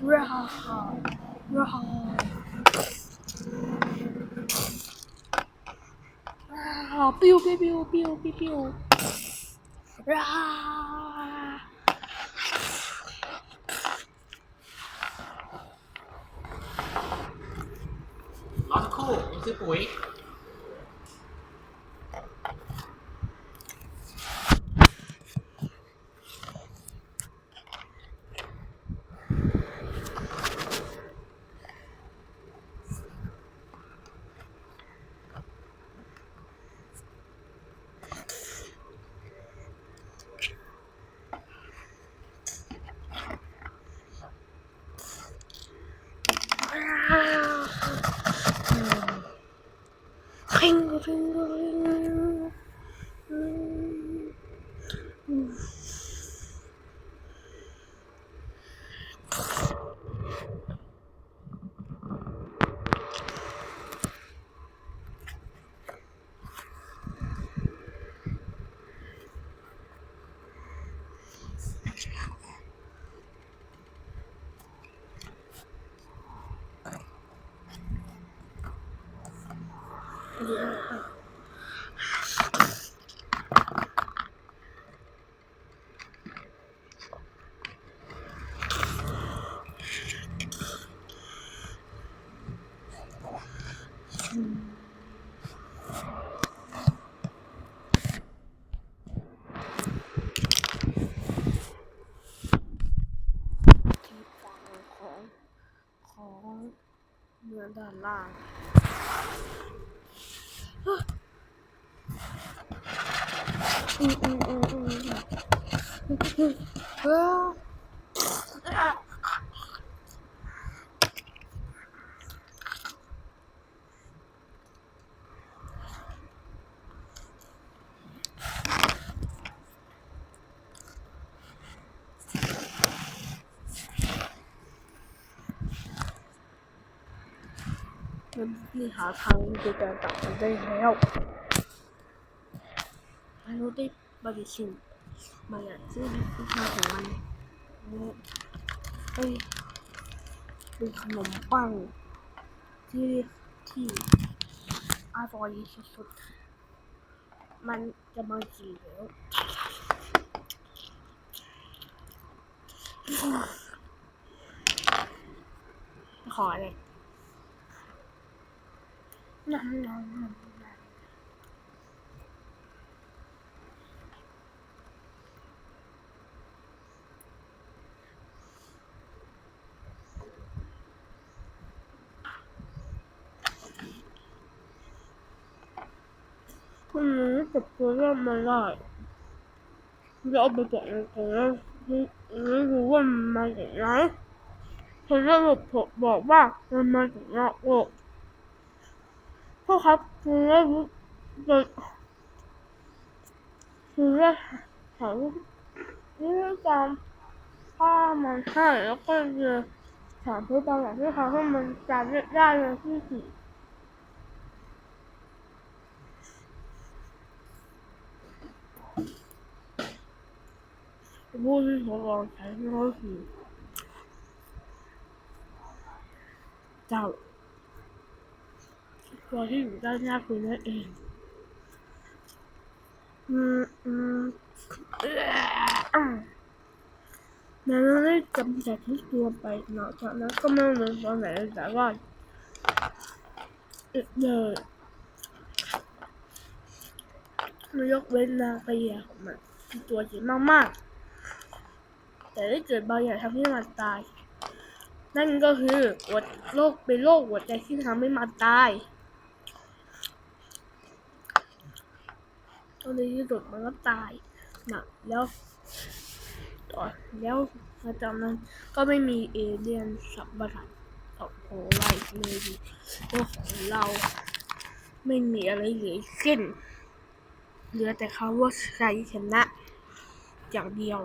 Raw. Raw. Raw. Pew, pew, pew, pew, pew, pew. Raw. Lots cool. Is it weak. ปิ้วปิ้วราฮ่า รอสักครู่ผมซื้อปุ๋ย คิงคิงคิง ที่ฝั่งของของ เมืองด้านล่างอืมอืมอืมอืมอืมเอ้อ มันนี่หาทางในการกลับมันได้แล้วมนุษย์ได้บริชินมาอย่างซึ่งวิชาของมันเอ้ยเป็นขนมปัง ที่ที่อร่อยสุดๆมันจะมากินแล้วขอเลย น้ำน้ำน้ำคุณรู้จักตัวเรื่องมันได้จะเอาไปบอกในตรงนั้นไม่รู้ว่ามันมาจากไหนเขาจะบอกบอกว่ามันมาจากนอกโลก พ่อครับคือได้รู้จะคือได้ถามนี่ตามผ้ามันให้แล้วก็จะถามเพื่อตามอย่างที่เขาให้มันจำได้เลยที่สี่ผู้ที่ทดลองใช้ก็คือเจ้า ตัวที่อยู่ด้านหน้าคุณนั่นเอง อืมอืมเอ่อนั้นได้กำจัดทุกตัวไปหลังจากนั้นก็ไม่ต้องเดินตอนไหนแต่ว่าอีกเลยไม่ยกเว้นนางพญาของมันที่ตัวใหญ่มากๆ แต่ได้เกิดบางอย่างทำให้มันตาย นั่นก็คือหัวโรคเป็นโรคหัวใจที่ทำให้มันตาย ตอนในที่สุดมันก็ตายนะแล้วต่อแล้วหลังจากนั้นก็ไม่มีเอเลี่ยนสับประหลาดออกโผล่ไล่เลยดิโลกของเราไม่มีอะไรเหลือสิ้นเหลือแต่คำว่าชัยชนะอย่างเดียว